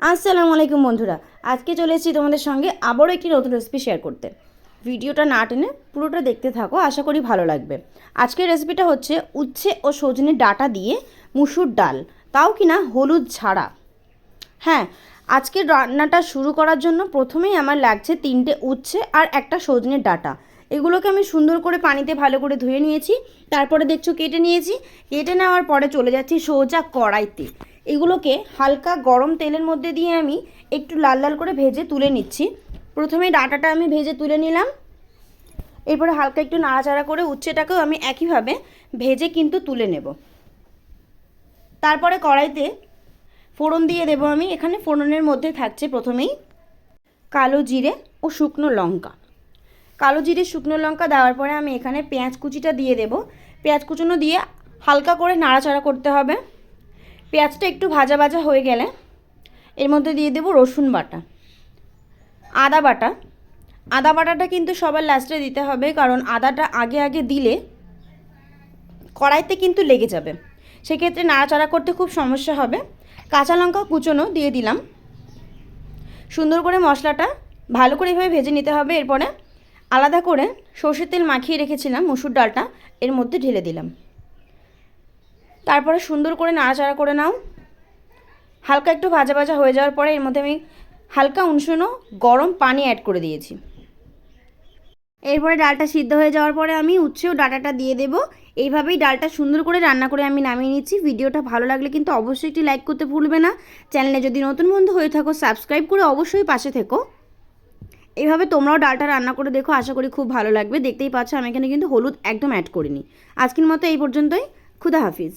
আসসালামু আলাইকুম বন্ধুরা। আজকে চলে এসেছি তোমাদের সঙ্গে আবারও একটি নতুন রেসিপি শেয়ার করতে। ভিডিওটা না টেনে পুরোটা দেখতে থাকো, আশা করি ভালো লাগবে। আজকের রেসিপিটা হচ্ছে উচ্ছে ও সজনে ডাটা দিয়ে মুসুর ডাল। তাও কিনা হলুদ ছাড়া। হ্যাঁ আজকের রান্নাটা শুরু করার জন্য প্রথমেই আমার লাগছে তিনটে উচ্ছে আর একটা সজনের ডাটা। এগুলোকে আমি সুন্দর করে পানিতে ভালো করে ধুয়ে নিয়েছি। তারপরে দেখছ কেটে নিয়েছি। কেটে নেওয়ার পরে চলে যাচ্ছি সোজা কড়াইতে। এগুলোকে হালকা গরম তেলের মধ্যে দিয়ে আমি একটু লাল লাল করে ভেজে তুলে নিচ্ছি। প্রথমে ডাটাটা আমি ভেজে তুলে নিলাম। এরপরে হালকা একটু নাড়াচাড়া করে উচ্ছেটাকেও আমি একইভাবে ভেজে কিন্তু তুলে নেব। তারপরে কড়াইতে ফোড়ন দিয়ে দেবো আমি। এখানে ফোড়নের মধ্যে থাকছে প্রথমেই কালো জিরে ও শুকনো লঙ্কা। কালো জিরে, শুকনো লঙ্কা দেওয়ার পরে আমি এখানে পেঁয়াজ কুচিটা দিয়ে দেব। পেঁয়াজ কুচুনো দিয়ে হালকা করে নাড়াচাড়া করতে হবে। পেঁয়াজটা একটু ভাজা ভাজা হয়ে গেলে এর মধ্যে দিয়ে দেব রসুন বাটা, আদা বাটা। আদা বাটাটা কিন্তু সবার লাস্টে দিতে হবে, কারণ আদাটা আগে আগে দিলে কড়াইতে কিন্তু লেগে যাবে। সেক্ষেত্রে নাড়াচাড়া করতে খুব সমস্যা হবে। কাঁচা লঙ্কা কুচোনো দিয়ে দিলাম। সুন্দর করে মশলাটা ভালো করে এভাবে ভেজে নিতে হবে। এরপরে আলাদা করে সর্ষের তেল মাখিয়ে রেখেছিলাম, মুসুর ডালটা এর মধ্যে ঢেলে দিলাম। তারপরে সুন্দর করে নাড়াচাড়া করে নাও। হালকা একটু ভাজা ভাজা হয়ে যাওয়ার পরে এর মধ্যে আমি হালকা উনশুনো গরম পানি অ্যাড করে দিয়েছি। এরপরে ডালটা সিদ্ধ হয়ে যাওয়ার পরে আমি উচ্ছেও ডাটাটা দিয়ে দেব। এইভাবেই ডালটা সুন্দর করে রান্না করে আমি নামিয়ে নিচ্ছি। ভিডিওটা ভালো লাগলে কিন্তু অবশ্যই একটি লাইক করতে ভুলবে না। চ্যানেলে যদি নতুন বন্ধু হয়ে থাকো সাবস্ক্রাইব করে অবশ্যই পাশে থেকো। এইভাবে তোমরাও ডালটা রান্না করে দেখো, আশা করি খুব ভালো লাগবে। দেখতেই পাচ্ছ, আমি এখানে কিন্তু হলুদ একদম অ্যাড করিনি। আজকের মতো এই পর্যন্তই। খুদা হাফিজ।